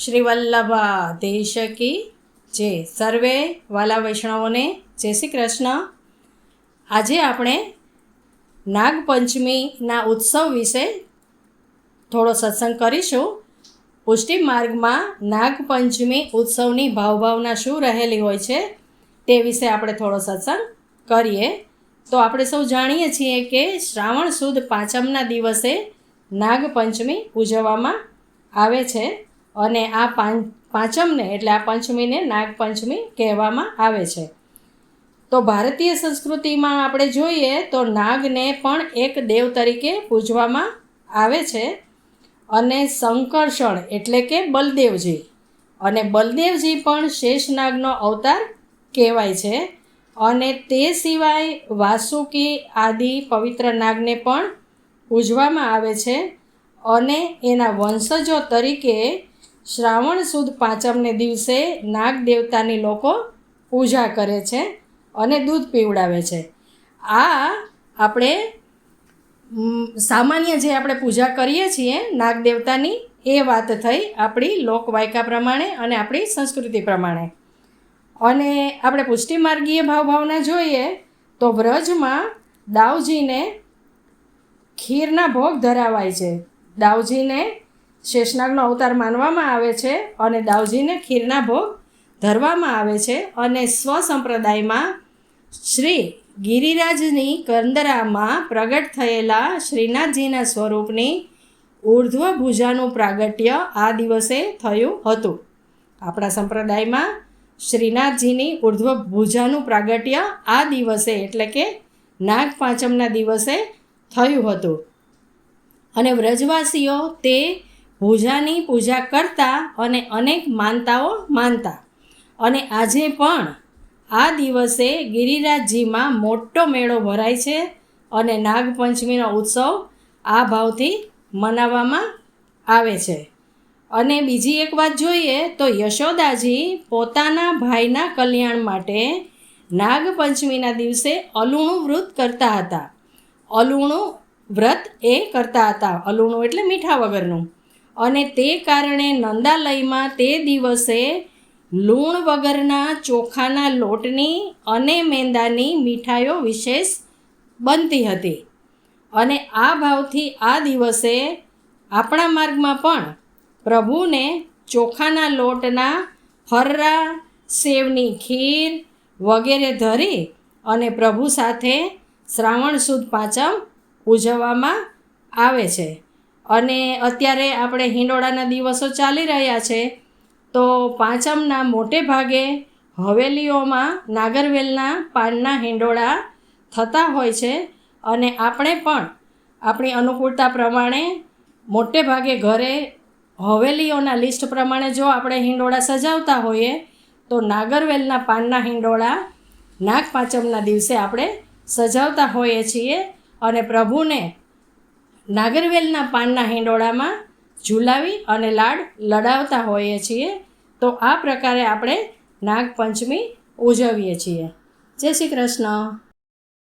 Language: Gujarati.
શ્રી વલ્લભા દેશકી જે સર્વે વાલા વૈષ્ણવોને જય શ્રી કૃષ્ણ આજે આપણે નાગપંચમીના ઉત્સવ વિશે થોડો સત્સંગ કરીશું. પુષ્ટિ માર્ગમાં નાગપંચમી ઉત્સવની ભાવભાવના શું રહેલી હોય છે તે વિશે આપણે થોડો સત્સંગ કરીએ. તો આપણે સૌ જાણીએ છીએ કે શ્રાવણ સુદ પાંચમના દિવસે નાગપંચમી ઉજવવામાં આવે છે. અને આ પાંચ, પાંચમને, એટલે આ પંચમીને નાગપંચમી કહેવામાં આવે છે. તો ભારતીય સંસ્કૃતિમાં આપણે જોઈએ તો નાગને પણ એક દેવ તરીકે પૂજવામાં આવે છે અને શંકર્ષણ એટલે કે બલદેવજી. અને બલદેવજી પણ શેષનાગનો અવતાર કહેવાય છે અને તે સિવાય વાસુકી આદિ પવિત્ર નાગને પણ પૂજવામાં આવે છે અને એના વંશજો તરીકે શ્રાવણ સુદ પાંચમને દિવસે નાગ દેવતાની લોકો પૂજા કરે છે અને દૂધ પીવડાવે છે. આ આપણે સામાન્ય જે આપણે પૂજા કરીએ છીએ નાગ દેવતાની, એ વાત થઈ આપણી લોકવાયકા પ્રમાણે અને આપણી સંસ્કૃતિ પ્રમાણે. અને આપણે પુષ્ટિમાર્ગીય ભાવભાવના જોઈએ તો વ્રજમાં દાવજીને ખીરના ભોગ ધરાવાય છે. દાવજીને શેષનાગનો અવતાર માનવામાં આવે છે અને દાવજીને ખીરના ભોગ ધરવામાં આવે છે અને સ્વસંપ્રદાયમાં શ્રી ગિરિરાજની કંદરામાં પ્રગટ થયેલા શ્રીનાથજીના સ્વરૂપની ઉર્ધ્વ ભુજાનું પ્રાગટ્ય આ દિવસે થયું હતું. આપણા સંપ્રદાયમાં શ્રીનાથજીની ઉર્ધ્વ ભુજાનું પ્રાગટ્ય આ દિવસે એટલે કે નાગ પાંચમના દિવસે થયું હતું. અને વ્રજવાસીઓ તે ભુજાની પૂજા કરતા અને અનેક માનતાઓ માનતા. અને આજે પણ આ દિવસે ગિરિરાજજીમાં મોટો મેળો ભરાય છે અને નાગપંચમીનો ઉત્સવ આ ભાવથી મનાવવામાં આવે છે. અને બીજી એક વાત જોઈએ તો યશોદાજી પોતાના ભાઈના કલ્યાણ માટે નાગપંચમીના દિવસે અલુણું વ્રત કરતા હતા. અલુણું વ્રત એ કરતા હતા. અલુણું એટલે મીઠા વગરનું. અને તે કારણે નંદાલયમાં તે દિવસે લૂણ વગરના ચોખાના લોટની અને મેંદાની મીઠાઈઓ વિશેષ બનતી હતી. અને આ ભાવથી આ દિવસે આપણા માર્ગમાં પણ પ્રભુને ચોખાના લોટના હરરા, સેવની ખીર વગેરે ધરી અને પ્રભુ સાથે શ્રાવણ સુદ પાંચમ ઉજવવામાં આવે છે. અને અત્યારે આપણે હિંડોળાના દિવસો ચાલી રહ્યા છે, તો પાંચમના મોટે ભાગે હવેલીઓમાં નાગરવેલના પાનના હિંડોળા થતા હોય છે અને આપણે પણ આપણી અનુકૂળતા પ્રમાણે મોટે ભાગે ઘરે હવેલીઓના લિસ્ટ પ્રમાણે જો આપણે હિંડોળા સજાવતા હોઈએ, તો નાગરવેલના પાનના હિંડોળા નાગ પાંચમના દિવસે આપણે સજાવતા હોઈએ છીએ અને પ્રભુને નાગરવેલના પાનના હિંડોળામાં ઝુલાવી અને લાડ લડાવતા હોઈએ છીએ, તો આ પ્રકારે આપણે નાગપંચમી ઉજવીએ છીએ. જય શ્રી કૃષ્ણ.